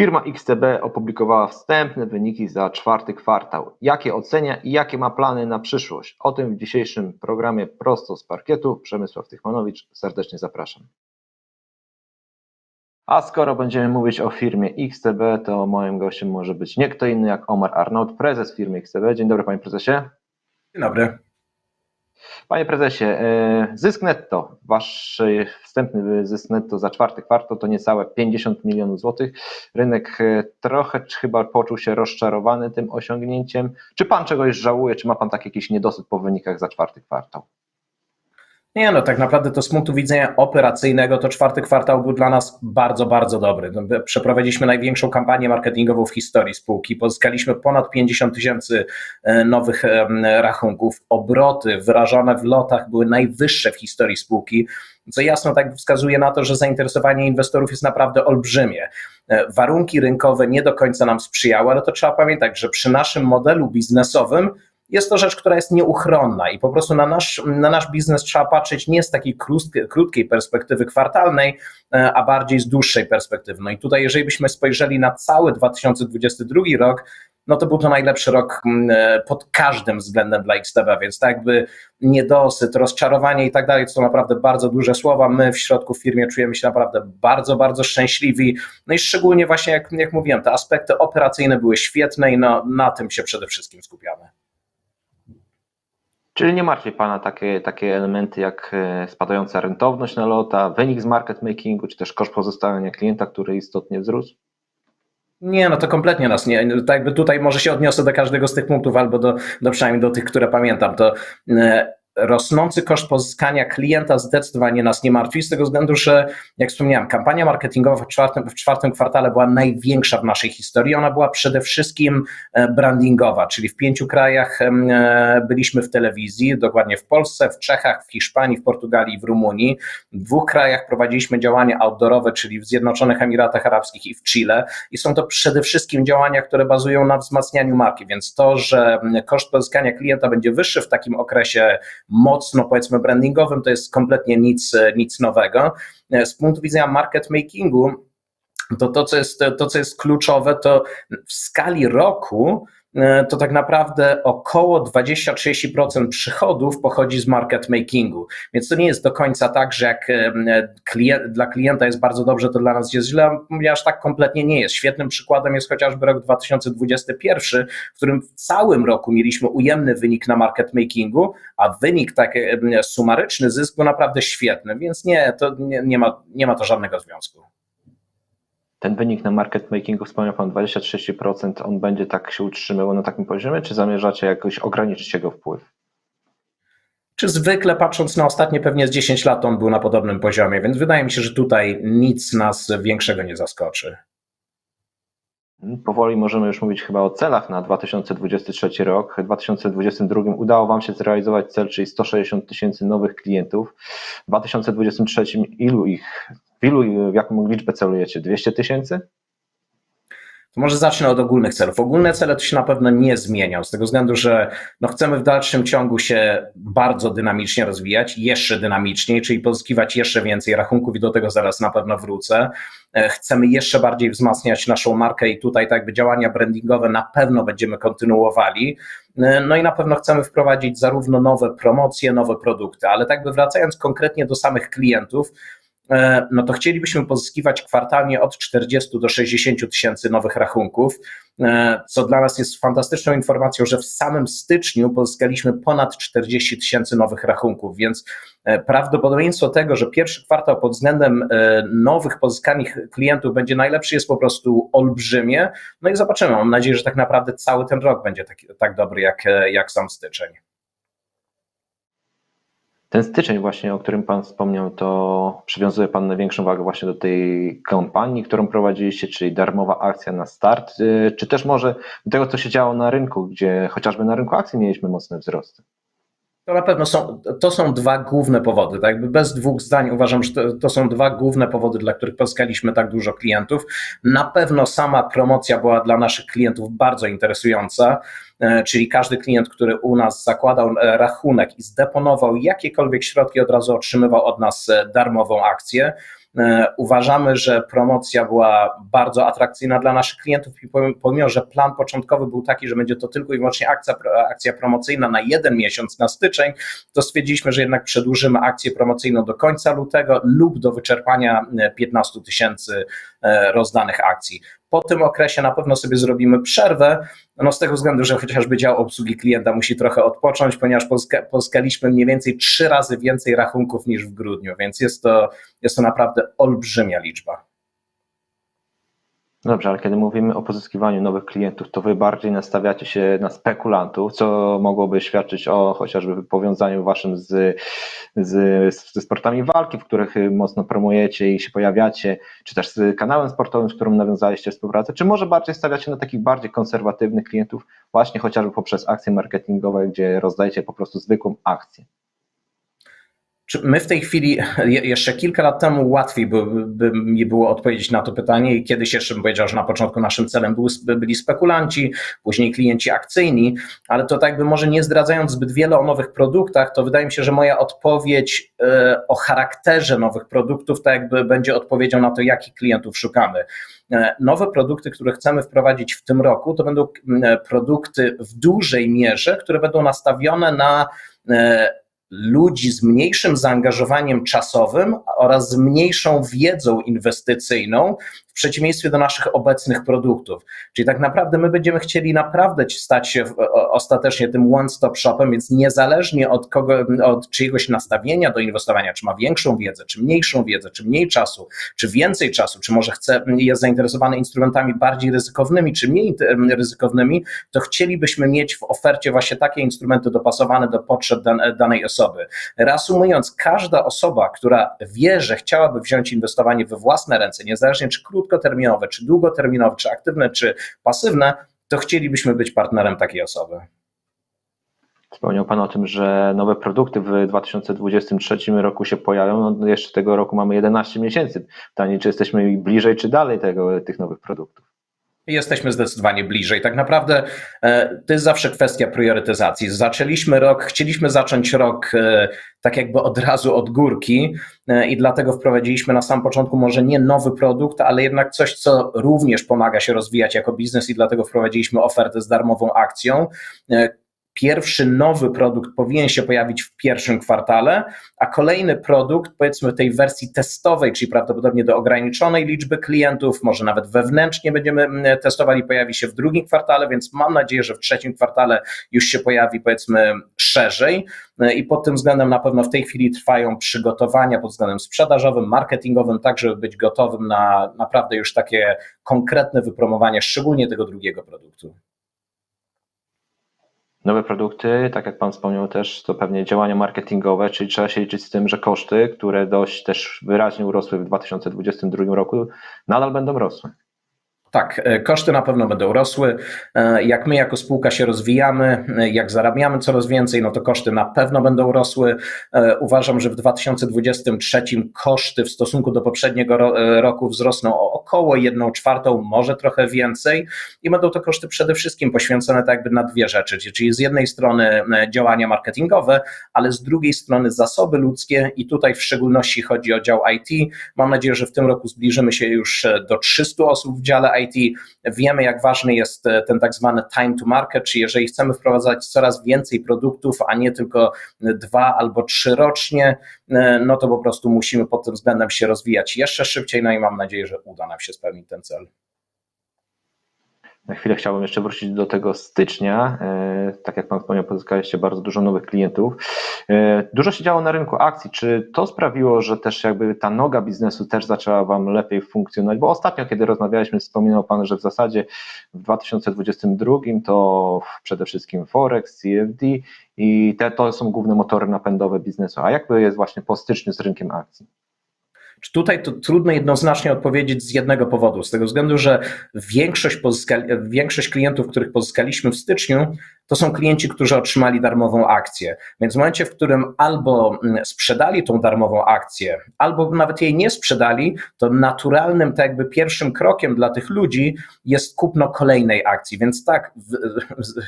Firma XTB opublikowała wstępne wyniki za czwarty kwartał. Jakie ocenia i jakie ma plany na przyszłość? O tym w dzisiejszym programie prosto z parkietu. Przemysław Tychmanowicz, serdecznie zapraszam. A skoro będziemy mówić o firmie XTB, to moim gościem może być nie kto inny jak Omar Arnaut, prezes firmy XTB. Dzień dobry panie prezesie. Dzień dobry. Panie prezesie, e, zysk netto, wasz wstępny zysk netto za czwarty kwartał to niecałe 50 milionów złotych. Rynek e, trochę chyba poczuł się rozczarowany tym osiągnięciem. Czy pan czegoś żałuje, czy ma pan taki jakiś niedosyt po wynikach za czwarty kwartał? Nie, no tak naprawdę to z punktu widzenia operacyjnego to czwarty kwartał był dla nas bardzo, bardzo dobry. No, przeprowadziliśmy największą kampanię marketingową w historii spółki. Pozyskaliśmy ponad 50 tysięcy e, nowych rachunków. Obroty wyrażone w lotach były najwyższe w historii spółki, co jasno tak wskazuje na to, że zainteresowanie inwestorów jest naprawdę olbrzymie. E, warunki rynkowe nie do końca nam sprzyjały, ale to trzeba pamiętać, że przy naszym modelu biznesowym jest to rzecz, która jest nieuchronna i po prostu na nasz, na nasz biznes trzeba patrzeć nie z takiej krótkiej perspektywy kwartalnej, e, a bardziej z dłuższej perspektywy. No i tutaj, jeżeli byśmy spojrzeli na cały 2022 rok, no to był to najlepszy rok e, pod każdym względem dla XTB, więc tak jakby niedosyt, rozczarowanie i tak dalej, to są naprawdę bardzo duże słowa. My w środku w firmie czujemy się naprawdę bardzo, bardzo szczęśliwi. No i szczególnie właśnie, jak, jak mówiłem, te aspekty operacyjne były świetne i no, na tym się przede wszystkim skupiamy. Czyli nie martwi Pana takie, takie elementy jak e, spadająca rentowność na lota, wynik z market makingu, czy też koszt pozostawienia klienta, który istotnie wzrósł? Nie, no to kompletnie nas nie. Tak tutaj może się odniosę do każdego z tych punktów, albo do, do przynajmniej do tych, które pamiętam. To e, rosnący koszt pozyskania klienta zdecydowanie nas nie martwi, z tego względu, że jak wspomniałem, kampania marketingowa w czwartym, w czwartym kwartale była największa w naszej historii. Ona była przede wszystkim e, brandingowa, czyli w pięciu krajach e, byliśmy w telewizji, dokładnie w Polsce, w Czechach, w Hiszpanii, w Portugalii w Rumunii. W dwóch krajach prowadziliśmy działania outdoorowe, czyli w Zjednoczonych Emiratach Arabskich i w Chile i są to przede wszystkim działania, które bazują na wzmacnianiu marki, więc to, że koszt pozyskania klienta będzie wyższy w takim okresie mocno powiedzmy brandingowym, to jest kompletnie nic, nic nowego. Z punktu widzenia market makingu, to to, co jest, to, co jest kluczowe, to w skali roku to tak naprawdę około 20-30% przychodów pochodzi z market makingu. Więc to nie jest do końca tak, że jak e, klient, dla klienta jest bardzo dobrze, to dla nas jest źle, ponieważ tak kompletnie nie jest. Świetnym przykładem jest chociażby rok 2021, w którym w całym roku mieliśmy ujemny wynik na market makingu, a wynik taki e, sumaryczny zysk był naprawdę świetny, więc nie, to nie, nie, ma, nie ma to żadnego związku ten wynik na market makingu, wspomniał Pan 20-30%, on będzie tak się utrzymywał na takim poziomie, czy zamierzacie jakoś ograniczyć jego wpływ? Czy zwykle patrząc na ostatnie pewnie z 10 lat on był na podobnym poziomie, więc wydaje mi się, że tutaj nic nas większego nie zaskoczy. Powoli możemy już mówić chyba o celach na 2023 rok. W 2022 udało Wam się zrealizować cel, czyli 160 tysięcy nowych klientów. W 2023 ilu ich w ilu, w jaką liczbę celujecie? 200 tysięcy? To może zacznę od ogólnych celów. Ogólne cele to się na pewno nie zmienią, z tego względu, że no chcemy w dalszym ciągu się bardzo dynamicznie rozwijać, jeszcze dynamiczniej, czyli pozyskiwać jeszcze więcej rachunków i do tego zaraz na pewno wrócę. E, chcemy jeszcze bardziej wzmacniać naszą markę i tutaj tak jakby działania brandingowe na pewno będziemy kontynuowali. E, no i na pewno chcemy wprowadzić zarówno nowe promocje, nowe produkty, ale tak by wracając konkretnie do samych klientów, no to chcielibyśmy pozyskiwać kwartalnie od 40 do 60 tysięcy nowych rachunków, e, co dla nas jest fantastyczną informacją, że w samym styczniu pozyskaliśmy ponad 40 tysięcy nowych rachunków, więc e, prawdopodobieństwo tego, że pierwszy kwartał pod względem nowych pozyskanych klientów będzie najlepszy jest po prostu olbrzymie. No i zobaczymy. Mam nadzieję, że tak naprawdę cały ten rok będzie tak, tak dobry jak, jak sam styczeń. Ten styczeń właśnie, o którym Pan wspomniał, to przywiązuje Pan największą wagę właśnie do tej kampanii, którą prowadziliście, czyli darmowa akcja na start, y, czy też może do tego, co się działo na rynku, gdzie chociażby na rynku akcji mieliśmy mocne wzrosty? To na pewno są, to są dwa główne powody. Tak bez dwóch zdań uważam, że to, to, są dwa główne powody, dla których pozyskaliśmy tak dużo klientów. Na pewno sama promocja była dla naszych klientów bardzo interesująca, e, czyli każdy klient, który u nas zakładał e, rachunek i zdeponował jakiekolwiek środki, od razu otrzymywał od nas e, darmową akcję. E, Uważamy, że promocja była bardzo atrakcyjna dla naszych klientów i pomimo- że plan początkowy był taki, że będzie to tylko i wyłącznie akcja, akcja promocyjna na jeden miesiąc, na styczeń, to stwierdziliśmy, że jednak przedłużymy akcję promocyjną do końca lutego lub do wyczerpania e, 15 tysięcy e, rozdanych akcji. Po tym okresie na pewno sobie zrobimy przerwę, no z tego względu, że chociażby dział obsługi klienta musi trochę odpocząć, ponieważ pozyska, pozyskaliśmy mniej więcej trzy razy więcej rachunków niż w grudniu, więc jest to, jest to naprawdę olbrzymia liczba. Dobrze, ale kiedy mówimy o pozyskiwaniu nowych klientów, to wy bardziej nastawiacie się na spekulantów, co mogłoby świadczyć o chociażby powiązaniu waszym z, z, ze sportami walki, w których mocno promujecie i się pojawiacie, czy też z kanałem sportowym, z którym nawiązaliście współpracę, czy może bardziej stawiacie na takich bardziej konserwatywnych klientów, właśnie chociażby poprzez akcje marketingowe, gdzie rozdajecie po prostu zwykłą akcję? My w tej chwili, je- jeszcze kilka lat temu łatwiej by, by mi było odpowiedzieć na to pytanie i kiedyś jeszcze bym powiedział, że na początku naszym celem były, byli spekulanci, później klienci akcyjni, ale to tak by może nie zdradzając zbyt wiele o nowych produktach, to wydaje mi się, że moja odpowiedź e, o charakterze nowych produktów tak jakby będzie odpowiedzią na to, jakich klientów szukamy. E, Nowe produkty, które chcemy wprowadzić w tym roku, to będą produkty w dużej mierze, które będą nastawione na e, ludzi z mniejszym zaangażowaniem czasowym oraz z mniejszą wiedzą inwestycyjną, w przeciwieństwie do naszych obecnych produktów. Czyli tak naprawdę my będziemy chcieli naprawdę stać się ostatecznie tym one-stop shopem, więc niezależnie od kogo, od czyjegoś nastawienia do inwestowania, czy ma większą wiedzę, czy mniejszą wiedzę, czy mniej czasu, czy więcej czasu, czy może chce, jest zainteresowany instrumentami bardziej ryzykownymi, czy mniej ryzykownymi, to chcielibyśmy mieć w ofercie właśnie takie instrumenty dopasowane do potrzeb dan- danej osoby. Reasumując, każda osoba, która wie, że chciałaby wziąć inwestowanie we własne ręce, niezależnie czy krótkoterminowe, czy długoterminowe, czy aktywne, czy pasywne, to chcielibyśmy być partnerem takiej osoby. Wspomniał Pan o tym, że nowe produkty w 2023 roku się pojawią. No, jeszcze tego roku mamy 11 miesięcy. Pytanie, czy jesteśmy bliżej, czy dalej tego, tych nowych produktów? Jesteśmy zdecydowanie bliżej. Tak naprawdę e, to jest zawsze kwestia priorytetyzacji. Zaczęliśmy rok, chcieliśmy zacząć rok e, tak jakby od razu od górki e, i dlatego wprowadziliśmy na sam początku może nie nowy produkt, ale jednak coś, co również pomaga się rozwijać jako biznes i dlatego wprowadziliśmy ofertę z darmową akcją. Pierwszy nowy produkt powinien się pojawić w pierwszym kwartale, a kolejny produkt, powiedzmy tej wersji testowej, czyli prawdopodobnie do ograniczonej liczby klientów, może nawet wewnętrznie będziemy mm, testowali, pojawi się w drugim kwartale, więc mam nadzieję, że w trzecim kwartale już się pojawi, powiedzmy, szerzej. I pod tym względem na pewno w tej chwili trwają przygotowania pod względem sprzedażowym, marketingowym, tak żeby być gotowym na naprawdę już takie konkretne wypromowanie, szczególnie tego drugiego produktu. Nowe produkty, tak jak Pan wspomniał też, to pewnie działania marketingowe, czyli trzeba się liczyć z tym, że koszty, które dość też wyraźnie urosły w 2022 roku, nadal będą rosły. Tak, e, koszty na pewno będą rosły. E, Jak my jako spółka się rozwijamy, e, jak zarabiamy coraz więcej, no to koszty na pewno będą rosły. Uważam, że w 2023 koszty w stosunku do poprzedniego ro- roku wzrosną o około 1 czwartą, może trochę więcej i będą to koszty przede wszystkim poświęcone tak jakby na dwie rzeczy, czyli z jednej strony działania marketingowe, ale z drugiej strony zasoby ludzkie i tutaj w szczególności chodzi o dział IT. Mam nadzieję, że w tym roku zbliżymy się już do 300 osób w dziale IT. Wiemy, jak ważny jest e, ten tak zwany time to market, czyli jeżeli chcemy wprowadzać coraz więcej produktów, a nie tylko dwa albo trzy rocznie, e, no to po prostu musimy pod tym względem się rozwijać jeszcze szybciej, no i mam nadzieję, że uda nam się spełnić ten cel. Na chwilę chciałbym jeszcze wrócić do tego stycznia. E, Tak jak Pan wspomniał, pozyskaliście bardzo dużo nowych klientów. E, Dużo się działo na rynku akcji. Czy to sprawiło, że też jakby ta noga biznesu też zaczęła Wam lepiej funkcjonować? Bo ostatnio, kiedy rozmawialiśmy, wspominał Pan, że w zasadzie w 2022 to przede wszystkim Forex, CFD i te to są główne motory napędowe biznesu. A jakby jest właśnie po styczniu z rynkiem akcji? Tutaj to trudno jednoznacznie odpowiedzieć z jednego powodu, z tego względu, że większość, pozyska, większość klientów, których pozyskaliśmy w styczniu, to są klienci, którzy otrzymali darmową akcję. Więc w momencie, w którym albo mm, sprzedali tą darmową akcję, albo nawet jej nie sprzedali, to naturalnym, tak jakby pierwszym krokiem dla tych ludzi jest kupno kolejnej akcji. Więc tak, w, w,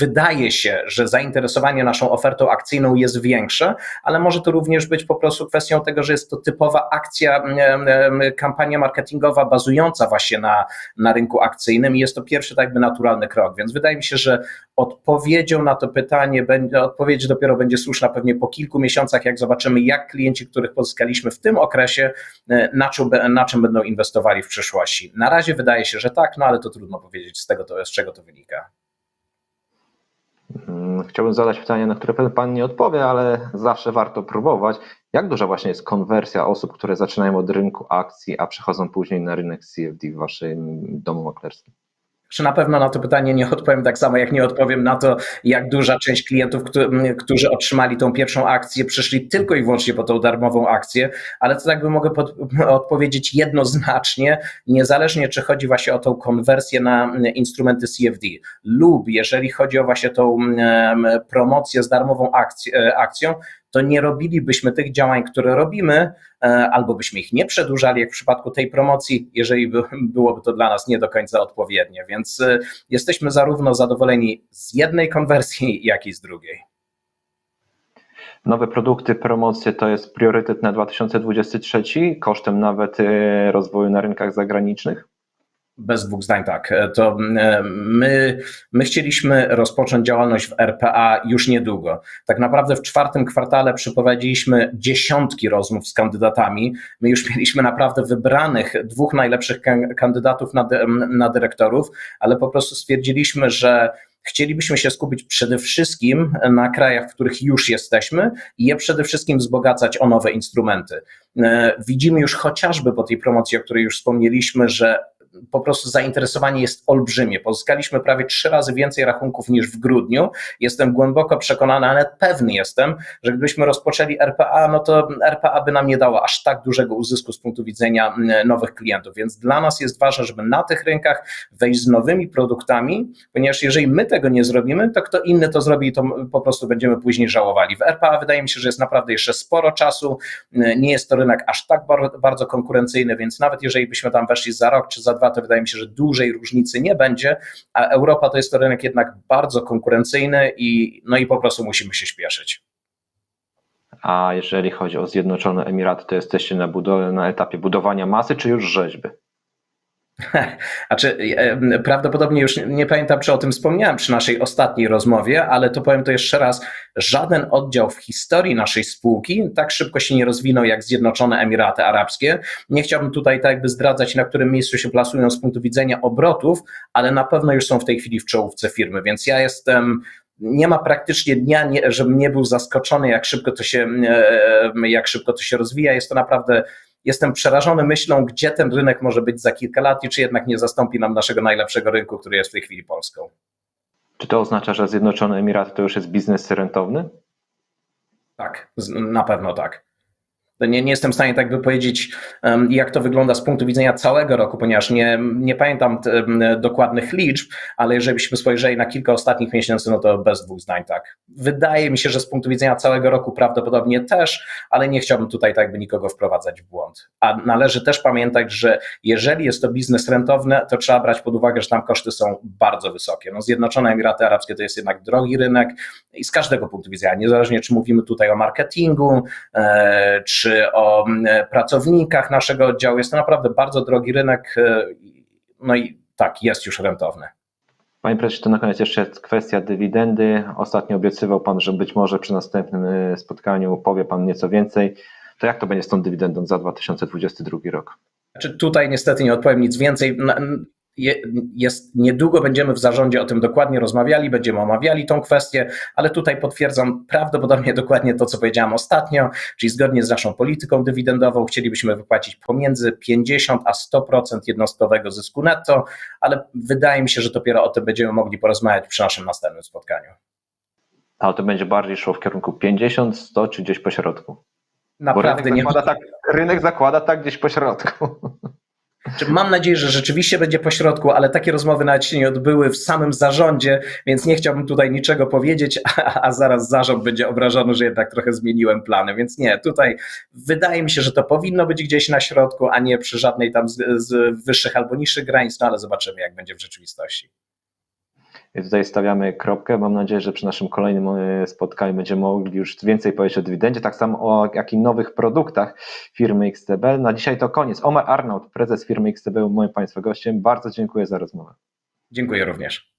wydaje się, że zainteresowanie naszą ofertą akcyjną jest większe, ale może to również być po prostu kwestią tego, że jest to typowa akcja, em, em, kampania marketingowa bazująca właśnie na, na rynku akcyjnym i jest to pierwszy tak jakby naturalny krok. Więc wydaje mi się, że odpowiedzią na to pytanie, będzie, odpowiedź dopiero będzie słuszna pewnie po kilku miesiącach, jak zobaczymy, jak klienci, których pozyskaliśmy w tym okresie, e, na czym, na czym będą inwestowali w przyszłości. Na razie wydaje się, że tak, no ale to trudno powiedzieć z tego, to, z czego to wynika. Mm, Chciałbym zadać pytanie, na które Pan nie odpowie, ale zawsze warto próbować. Jak duża właśnie jest konwersja osób, które zaczynają od rynku akcji, a przechodzą później na rynek CFD w Waszym domu maklerskim? Czy na pewno na to pytanie nie odpowiem tak samo, jak nie odpowiem na to, jak duża część klientów, któ- którzy otrzymali tą pierwszą akcję, przyszli tylko i wyłącznie po tą darmową akcję, ale to jakby mogę pod- odpowiedzieć jednoznacznie, niezależnie czy chodzi właśnie o tą konwersję na instrumenty CFD lub jeżeli chodzi o właśnie tą promocję z darmową e, akcją, to nie robilibyśmy tych działań, które robimy, e, albo byśmy ich nie przedłużali, jak w przypadku tej promocji, jeżeli by, byłoby to dla nas nie do końca odpowiednie. Więc e, jesteśmy zarówno zadowoleni z jednej konwersji, jak i z drugiej. Nowe produkty, promocje to jest priorytet na 2023, kosztem nawet e, rozwoju na rynkach zagranicznych. Bez dwóch zdań tak. E, To e, my, my chcieliśmy rozpocząć działalność w RPA już niedługo. Tak naprawdę w czwartym kwartale przeprowadziliśmy dziesiątki rozmów z kandydatami. My już mieliśmy naprawdę wybranych dwóch najlepszych kan- kandydatów na, na dyrektorów, ale po prostu stwierdziliśmy, że chcielibyśmy się skupić przede wszystkim na krajach, w których już jesteśmy i je przede wszystkim wzbogacać o nowe instrumenty. E, Widzimy już chociażby po tej promocji, o której już wspomnieliśmy, że po prostu zainteresowanie jest olbrzymie. Pozyskaliśmy prawie trzy razy więcej rachunków niż w grudniu. Jestem głęboko przekonany, ale pewny jestem, że gdybyśmy rozpoczęli RPA, no to RPA by nam nie dało aż tak dużego uzysku z punktu widzenia nowych klientów. Więc dla nas jest ważne, żeby na tych rynkach wejść z nowymi produktami, ponieważ jeżeli my tego nie zrobimy, to kto inny to zrobi to po prostu będziemy później żałowali. W RPA wydaje mi się, że jest naprawdę jeszcze sporo czasu. Nie jest to rynek aż tak bar- bardzo konkurencyjny, więc nawet jeżeli byśmy tam weszli za rok czy za dwa, to wydaje mi się, że dużej różnicy nie będzie, a Europa to jest to rynek jednak bardzo konkurencyjny i no i po prostu musimy się śpieszyć. A jeżeli chodzi o Zjednoczone Emiraty, to jesteście na, na etapie budowania masy, czy już rzeźby? Znaczy, e, prawdopodobnie już nie, pamiętam, czy o tym wspomniałem przy naszej ostatniej rozmowie, ale to powiem to jeszcze raz. Żaden oddział w historii naszej spółki tak szybko się nie rozwinął jak Zjednoczone Emiraty Arabskie. Nie chciałbym tutaj tak jakby zdradzać, na którym miejscu się plasują z punktu widzenia obrotów, ale na pewno już są w tej chwili w czołówce firmy, więc ja jestem nie ma praktycznie dnia, żebym nie był zaskoczony, jak szybko to się, e, jak szybko to się rozwija. Jest to naprawdę jestem przerażony myślą, gdzie ten rynek może być za kilka lat i czy jednak nie zastąpi nam naszego najlepszego rynku, który jest w tej chwili Polską. Czy to oznacza, że Zjednoczone Emiraty to już jest biznes rentowny? Tak, na pewno tak. Nie, nie jestem w stanie tak by powiedzieć, em, jak to wygląda z punktu widzenia całego roku, ponieważ nie, nie pamiętam dokładnych liczb, ale jeżeli byśmy spojrzeli na kilka ostatnich miesięcy, no to bez dwóch zdań tak. Wydaje mi się, że z punktu widzenia całego roku prawdopodobnie też, ale nie chciałbym tutaj tak by nikogo wprowadzać w błąd. A należy też pamiętać, że jeżeli jest to biznes rentowny, to trzeba brać pod uwagę, że tam koszty są bardzo wysokie. No Zjednoczone Emiraty Arabskie to jest jednak drogi rynek i z każdego punktu widzenia, niezależnie czy mówimy tutaj o marketingu, e, czy o mm, pracownikach naszego oddziału, jest to naprawdę bardzo drogi rynek, e, no i tak, jest już rentowny. Panie prezesie, to na koniec jeszcze kwestia dywidendy. Ostatnio obiecywał Pan, że być może przy następnym y, spotkaniu powie Pan nieco więcej. To jak to będzie z tą dywidendą za 2022 rok? Znaczy tutaj niestety nie odpowiem nic więcej. Jest, niedługo będziemy w zarządzie o tym dokładnie rozmawiali, będziemy omawiali tą kwestię, ale tutaj potwierdzam prawdopodobnie dokładnie to, co powiedziałem ostatnio, czyli zgodnie z naszą polityką dywidendową chcielibyśmy wypłacić pomiędzy 50 a 100% jednostkowego zysku netto, ale wydaje mi się, że dopiero o tym będziemy mogli porozmawiać przy naszym następnym spotkaniu. Ale to będzie bardziej szło w kierunku 50, 100 czy gdzieś po środku? Naprawdę rynek nie zakłada, tak, rynek zakłada tak gdzieś po środku. Mam nadzieję, że rzeczywiście będzie pośrodku, ale takie rozmowy nawet się nie odbyły w samym zarządzie, więc nie chciałbym tutaj niczego powiedzieć, a, a zaraz zarząd będzie obrażony, że jednak trochę zmieniłem plany. Więc nie, tutaj wydaje mi się, że to powinno być gdzieś na środku, a nie przy żadnej tam z, z wyższych albo niższych granic, no ale zobaczymy, jak będzie w rzeczywistości. I tutaj stawiamy kropkę. Mam nadzieję, że przy naszym kolejnym e, spotkaniu będziemy mogli już więcej powiedzieć o dywidendzie, tak samo o jak i nowych produktach firmy XTB. Na dzisiaj to koniec. Omar Arnaut, prezes firmy XTB, moim Państwa gościem. Bardzo dziękuję za rozmowę. Dziękuję również.